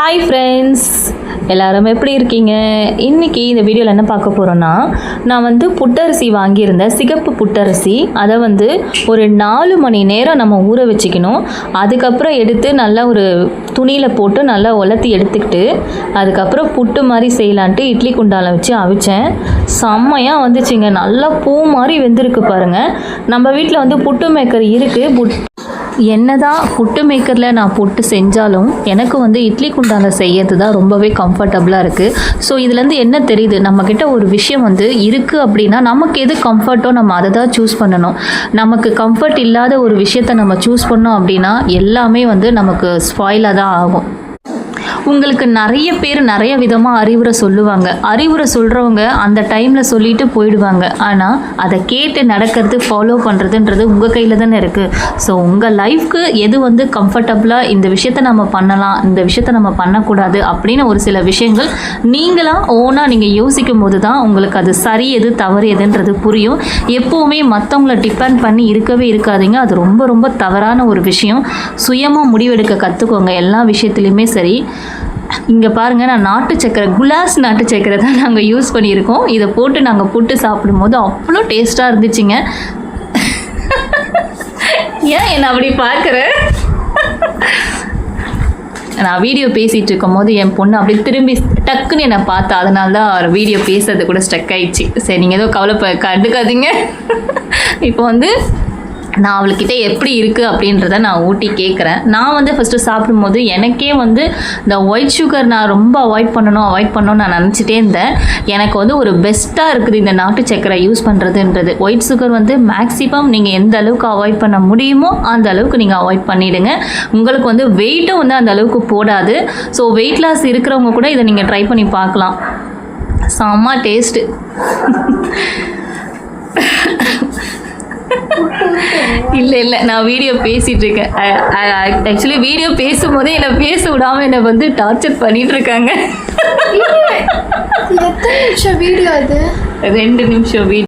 Hi friends எல்லாரும் எப்படி இருக்கீங்க? இன்றைக்கி இந்த வீடியோவில் என்ன பார்க்க போகிறோன்னா நான் வந்து புட்டரிசி வாங்கியிருந்தேன் சிகப்பு புட்டரிசி. அதை வந்து ஒரு நாலு மணி நேரம் நம்ம ஊற வச்சுக்கணும். அதுக்கப்புறம் எடுத்து நல்லா ஒரு துணியில் போட்டு நல்லா உலர்த்தி எடுத்துக்கிட்டு அதுக்கப்புறம் புட்டு மாதிரி செய்யலான்ட்டு இட்லி குண்டால வச்சு அவிச்சேன். செம்மையாக வந்துச்சுங்க. நல்லா பூ மாதிரி வெந்திருக்கு பாருங்கள் நம்ம வீட்டில் வந்து புட்டு மேக்கர் இருக்குது புட் என்னதான் புட்டு மேக்கரில் நான் புட்டு செஞ்சாலும் எனக்கு வந்து இட்லி குண்டான செய்யறது தான் ரொம்பவே கம்ஃபர்டபுளாக இருக்குது ஸோ இதுலேருந்து என்ன தெரியுது? நம்மக்கிட்ட ஒரு விஷயம் வந்து இருக்குது அப்படின்னா நமக்கு எது கம்ஃபர்ட்டோ நம்ம அதை தான் சூஸ் பண்ணணும். நமக்கு கம்ஃபர்ட் இல்லாத ஒரு விஷயத்தை நம்ம சூஸ் பண்ணோம் அப்படின்னா எல்லாமே வந்து நமக்கு ஸ்பாயிலாக தான் ஆகும். உங்களுக்கு நிறைய பேர் நிறைய விதமாக அறிவுரை சொல்லுவாங்க. அறிவுரை சொல்கிறவங்க அந்த டைமில் சொல்லிட்டு போயிடுவாங்க. ஆனால் அதை கேட்டு நடக்கிறது ஃபாலோ பண்ணுறதுன்றது உங்கள் கையில் தானே இருக்குது ஸோ உங்கள் லைஃப்க்கு எது வந்து கம்ஃபர்டபுளாக இந்த விஷயத்த நம்ம பண்ணலாம் இந்த விஷயத்த நம்ம பண்ணக்கூடாது அப்படின்னு ஒரு சில விஷயங்கள் நீங்களாக ஓனாக நீங்கள் யோசிக்கும் போது தான் உங்களுக்கு அது சரி எது தவறு எதுன்றது புரியும். எப்போவுமே மற்றவங்கள டிபெண்ட் பண்ணி இருக்கவே இருக்காதீங்க. அது ரொம்ப ரொம்ப தவறான ஒரு விஷயம். சுயமாக முடிவெடுக்க கற்றுக்கோங்க எல்லா விஷயத்துலையுமே சரி. இங்கே பாருங்கள் நான் நாட்டு சக்கரை குலாஸ் நாட்டு சக்கரை தான் நாங்கள் யூஸ் பண்ணியிருக்கோம். இதை போட்டு நாங்கள் புட்டு சாப்பிடும்போது அவ்வளோ டேஸ்ட்டாக இருந்துச்சுங்க. ஏன் என்னை அப்படி பார்க்குறேன் நான் வீடியோ பேசிகிட்டு இருக்கும்போது என் பொண்ணு அப்படியே திரும்பி டக்குன்னு என்னை பார்த்தா. அதனால தான் வீடியோ பேசுறது கூட ஸ்டக் ஆயிடுச்சு. சரி நீங்கள் ஏதோ கவலைப்ப கண்டுக்காதீங்க. இப்போ வந்து நான் அவளுக்கிட்ட எப்படி இருக்குது அப்படின்றத நான் ஊட்டி கேட்குறேன் நான் வந்து ஃபஸ்ட்டு சாப்பிடும்போது எனக்கே வந்து இந்த ஒயிட் சுகர் நான் ரொம்ப அவாய்ட் பண்ணணும் அவாய்ட் பண்ணணும்னு நான் நினச்சிட்டே இருந்தேன். எனக்கு வந்து ஒரு பெஸ்ட்டாக இருக்குது இந்த நாட்டு சக்கரை யூஸ் பண்ணுறதுன்றது ஒயிட் சுகர் வந்து மேக்ஸிமம் நீங்கள் எந்த அளவுக்கு அவாய்ட் பண்ண முடியுமோ அந்த அளவுக்கு நீங்கள் அவாய்ட் பண்ணிவிடுங்க உங்களுக்கு வந்து வெயிட்டும் வந்து அந்த அளவுக்கு போடாது. ஸோ வெயிட் லாஸ் இருக்கிறவங்க கூட இதை நீங்கள் ட்ரை பண்ணி பார்க்கலாம். செம்ம டேஸ்ட்டு இல்லை இல்லை நான் வீடியோ பேசிகிட்டு இருக்கேன் ஆக்சுவலி வீடியோ பேசும்போதே என்னை பேச விடாமல் என்னை வந்து டார்ச்சர் பண்ணிட்டு இருக்காங்க எத்தனை நிமிஷம் வீடியோ அது? ரெண்டு நிமிஷம் வீடியோ